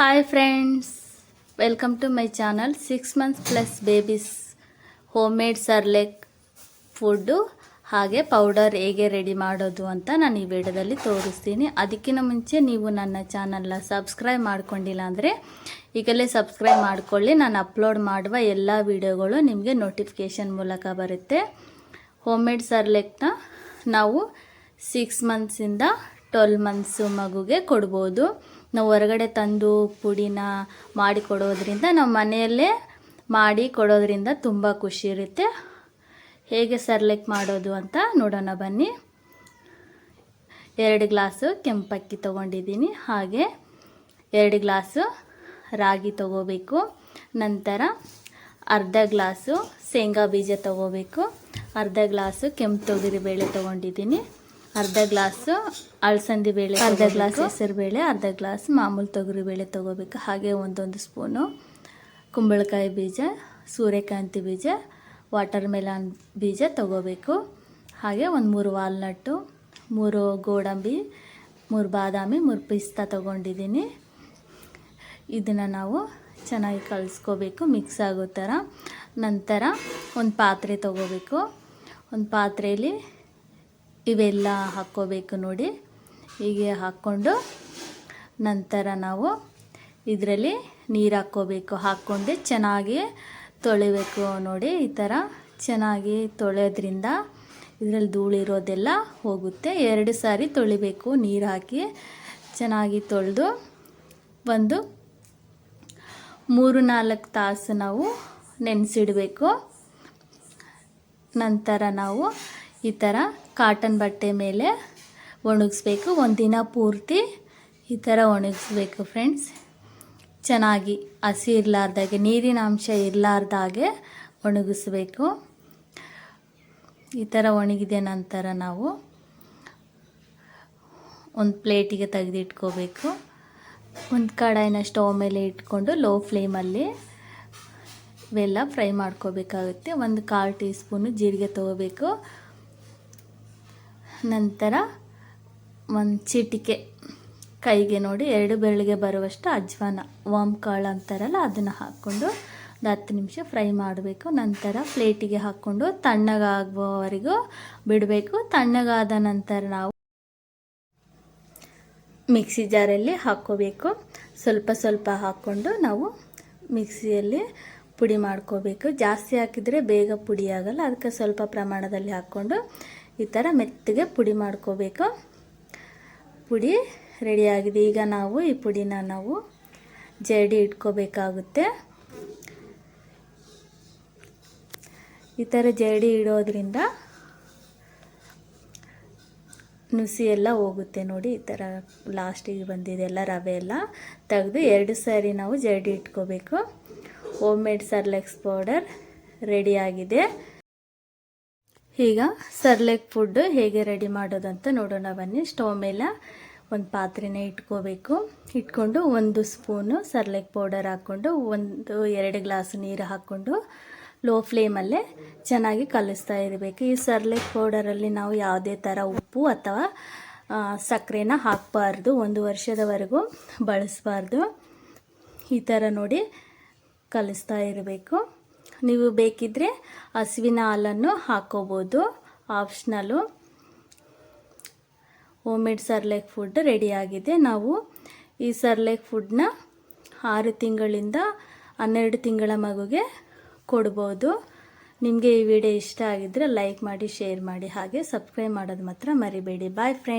Hi friends welcome to my channel six months plus babies home made Cerelac food ಹಾಗೆ powder ಹೇಗೆ ready ಮಾಡೋದು ಅಂತ ನಾನು ಈ ವಿಡಿಯೋದಲ್ಲಿ ತೋರಿಸ್ತೀನಿ. ಅದಕ್ಕಿಂತ ಮುಂಚೆ ನೀವು ನನ್ನ ಚಾನಲ್ನ ಸಬ್ಸ್ಕ್ರೈಬ್ ಮಾಡ್ಕೊಂಡಿಲ್ಲ ಅಂದರೆ ಈಗಲೇ ಸಬ್ಸ್ಕ್ರೈಬ್ ಮಾಡ್ಕೊಳ್ಳಿ. ನಾನು ಅಪ್ಲೋಡ್ ಮಾಡುವ ಎಲ್ಲ ವಿಡಿಯೋಗಳು ನಿಮಗೆ ನೋಟಿಫಿಕೇಷನ್ ಮೂಲಕ ಬರುತ್ತೆ. ಹೋಮ್ ಮೇಡ್ ಸರ್ಲೆಕ್ನ ನಾವು ಸಿಕ್ಸ್ ಮಂತ್ಸಿಂದ ಟ್ವೆಲ್ ಮಂತ್ಸು ಮಗುಗೆ ಕೊಡ್ಬೋದು. ನಾವು ಹೊರಗಡೆ ತಂದು ಪುಡಿನ ಮಾಡಿ ಕೊಡೋದ್ರಿಂದ ನಾವು ಮನೆಯಲ್ಲೇ ಮಾಡಿ ಕೊಡೋದ್ರಿಂದ ತುಂಬ ಖುಷಿ ಇರುತ್ತೆ. ಹೇಗೆ ಸರ್ಲೆಕ್ ಮಾಡೋದು ಅಂತ ನೋಡೋಣ ಬನ್ನಿ. ಎರಡು ಗ್ಲಾಸು ಕೆಂಪಕ್ಕಿ ತೊಗೊಂಡಿದ್ದೀನಿ. ಹಾಗೆ ಎರಡು ಗ್ಲಾಸು ರಾಗಿ ತೊಗೋಬೇಕು. ನಂತರ ಅರ್ಧ ಗ್ಲಾಸು ಶೇಂಗಾ ಬೀಜ ತೊಗೋಬೇಕು. ಅರ್ಧ ಗ್ಲಾಸು ಕೆಂಪು ತೊಗರಿ ಬೇಳೆ ತೊಗೊಂಡಿದ್ದೀನಿ. ಅರ್ಧ ಗ್ಲಾಸು ಅಳಸಂದಿ ಬೇಳೆ ಅರ್ಧ ಗ್ಲಾಸ್ ಹೆಸರು ಬೇಳೆ ಅರ್ಧ ಗ್ಲಾಸ್ ಮಾಮೂಲು ತೊಗರಿ ಬೇಳೆ ತೊಗೋಬೇಕು. ಹಾಗೆ ಒಂದೊಂದು ಸ್ಪೂನು ಕುಂಬಳಕಾಯಿ ಬೀಜ ಸೂರ್ಯಕಾಂತಿ ಬೀಜ ವಾಟರ್ ಮೆಲಾನ್ ಬೀಜ ತೊಗೋಬೇಕು. ಹಾಗೆ ಒಂದು ಮೂರು ವಾಲ್ನಟ್ಟು ಮೂರು ಗೋಡಂಬಿ ಮೂರು ಬಾದಾಮಿ ಮೂರು ಪಿಸ್ತಾ ತೊಗೊಂಡಿದ್ದೀನಿ. ಇದನ್ನು ನಾವು ಚೆನ್ನಾಗಿ ಕಲಿಸ್ಕೋಬೇಕು ಮಿಕ್ಸ್ ಆಗೋ ಥರ. ನಂತರ ಒಂದು ಪಾತ್ರೆ ತೊಗೋಬೇಕು. ಒಂದು ಪಾತ್ರೆಯಲ್ಲಿ ಇವೆಲ್ಲ ಹಾಕ್ಕೋಬೇಕು ನೋಡಿ. ಹೀಗೆ ಹಾಕ್ಕೊಂಡು ನಂತರ ನಾವು ಇದರಲ್ಲಿ ನೀರು ಹಾಕ್ಕೋಬೇಕು. ಹಾಕ್ಕೊಂಡು ಚೆನ್ನಾಗಿ ತೊಳಿಬೇಕು ನೋಡಿ. ಈ ಥರ ಚೆನ್ನಾಗಿ ತೊಳೆಯೋದ್ರಿಂದ ಇದರಲ್ಲಿ ಧೂಳಿರೋದೆಲ್ಲ ಹೋಗುತ್ತೆ. ಎರಡು ಸಾರಿ ತೊಳಿಬೇಕು ನೀರು ಹಾಕಿ. ಚೆನ್ನಾಗಿ ತೊಳೆದು ಒಂದು ಮೂರು ನಾಲ್ಕು ತಾಸು ನಾವು ನೆನೆಸಿಡಬೇಕು. ನಂತರ ನಾವು ಈ ಥರ ಕಾಟನ್ ಬಟ್ಟೆ ಮೇಲೆ ಒಣಗಿಸ್ಬೇಕು. ಒಂದಿನ ಪೂರ್ತಿ ಈ ಥರ ಒಣಗಿಸ್ಬೇಕು ಫ್ರೆಂಡ್ಸ್ ಚೆನ್ನಾಗಿ ಹಸಿ ಇರಲಾರ್ದಾಗೆ, ನೀರಿನ ಅಂಶ ಇರಲಾರ್ದಾಗೆ ಒಣಗಿಸ್ಬೇಕು. ಈ ಥರ ಒಣಗಿದ ನಂತರ ನಾವು ಒಂದು ಪ್ಲೇಟಿಗೆ ತೆಗೆದಿಟ್ಕೋಬೇಕು. ಒಂದು ಕಡಾಯಿನ ಸ್ಟವ್ ಮೇಲೆ ಇಟ್ಕೊಂಡು ಲೋ ಫ್ಲೇಮಲ್ಲಿ ಇವೆಲ್ಲ ಫ್ರೈ ಮಾಡ್ಕೋಬೇಕಾಗುತ್ತೆ. ಒಂದು ಕಾಲು ಟೀ ಸ್ಪೂನು ಜೀರಿಗೆ ತೊಗೋಬೇಕು. ನಂತರ ಒಂದು ಚಿಟಿಕೆ ಕೈಗೆ ನೋಡಿ ಎರಡು ಬೆರಳಿಗೆ ಬರುವಷ್ಟು ಅಜ್ವಾನ ವಾಮ್ ಕಾಳು ಅಂತಾರಲ್ಲ, ಅದನ್ನು ಹಾಕ್ಕೊಂಡು ಒಂದು ಹತ್ತು ನಿಮಿಷ ಫ್ರೈ ಮಾಡಬೇಕು. ನಂತರ ಪ್ಲೇಟಿಗೆ ಹಾಕ್ಕೊಂಡು ತಣ್ಣಗಾಗುವವರೆಗೂ ಬಿಡಬೇಕು. ತಣ್ಣಗಾದ ನಂತರ ನಾವು ಮಿಕ್ಸಿ ಜಾರಲ್ಲಿ ಹಾಕ್ಕೋಬೇಕು. ಸ್ವಲ್ಪ ಸ್ವಲ್ಪ ಹಾಕ್ಕೊಂಡು ನಾವು ಮಿಕ್ಸಿಯಲ್ಲಿ ಪುಡಿ ಮಾಡ್ಕೋಬೇಕು. ಜಾಸ್ತಿ ಹಾಕಿದರೆ ಬೇಗ ಪುಡಿ ಆಗಲ್ಲ. ಅದಕ್ಕೆ ಸ್ವಲ್ಪ ಪ್ರಮಾಣದಲ್ಲಿ ಹಾಕ್ಕೊಂಡು ಈ ಥರ ಮೆತ್ತಗೆ ಪುಡಿ ಮಾಡ್ಕೋಬೇಕು. ಪುಡಿ ರೆಡಿಯಾಗಿದೆ ಈಗ ನಾವು ಈ ಪುಡಿನ ನಾವು ಜಡಿ ಇಟ್ಕೋಬೇಕಾಗುತ್ತೆ. ಈ ಥರ ಜಡಿ ಇಡೋದ್ರಿಂದ ನುಸಿ ಎಲ್ಲ ಹೋಗುತ್ತೆ ನೋಡಿ. ಈ ಥರ ಲಾಸ್ಟಿಗೆ ಬಂದಿದೆ ಎಲ್ಲ ರವೆ ಎಲ್ಲ. ತೆಗೆದು ಎರಡು ಸಾರಿ ನಾವು ಜಡಿ ಇಟ್ಕೋಬೇಕು. ಹೋಮ್ ಮೇಡ್ ಸರ್ಲೆಕ್ಸ್ ಪೌಡರ್ ರೆಡಿಯಾಗಿದೆ ಈಗ ಸರ್ಲೆಕ್ ಫುಡ್ ಹೇಗೆ ರೆಡಿ ಮಾಡೋದಂತ ನೋಡೋಣ ಬನ್ನಿ. ಸ್ಟವ್ ಮೇಲೆ ಒಂದು ಪಾತ್ರೆನ ಇಟ್ಕೋಬೇಕು. ಇಟ್ಕೊಂಡು ಒಂದು ಸ್ಪೂನು ಸರ್ಲೆಕ್ ಪೌಡರ್ ಹಾಕ್ಕೊಂಡು ಒಂದು ಎರಡು ಗ್ಲಾಸ್ ನೀರು ಹಾಕ್ಕೊಂಡು ಲೋ ಫ್ಲೇಮಲ್ಲೇ ಚೆನ್ನಾಗಿ ಕಲಿಸ್ತಾ ಇರಬೇಕು. ಈ ಸರ್ಲೆಕ್ ಪೌಡರಲ್ಲಿ ನಾವು ಯಾವುದೇ ಥರ ಉಪ್ಪು ಅಥವಾ ಸಕ್ಕರೆನ ಹಾಕಬಾರ್ದು. ಒಂದು ವರ್ಷದವರೆಗೂ ಬಳಸಬಾರ್ದು. ಈ ಥರ ನೋಡಿ ಕಲಿಸ್ತಾ ಇರಬೇಕು. ನೀವು ಬೇಕಿದ್ದರೆ ಹಸುವಿನ ಹಾಲನ್ನು ಹಾಕೋಬೋದು. ಆಪ್ಷನಲ್ಲು ಹೋಮ್ ಮೇಡ್ ಸರ್ಲೇಕ್ ಫುಡ್ ರೆಡಿಯಾಗಿದೆ ನಾವು ಈ ಸರ್ಲೇಕ್ ಫುಡ್ನ ಆರು ತಿಂಗಳಿಂದ ಹನ್ನೆರಡು ತಿಂಗಳ ಮಗುಗೆ ಕೊಡ್ಬೋದು. ನಿಮಗೆ ಈ ವಿಡಿಯೋ ಇಷ್ಟ ಆಗಿದ್ದರೆ ಲೈಕ್ ಮಾಡಿ ಶೇರ್ ಮಾಡಿ, ಹಾಗೆ ಸಬ್ಸ್ಕ್ರೈಬ್ ಮಾಡೋದು ಮಾತ್ರ ಮರಿಬೇಡಿ. Boy friend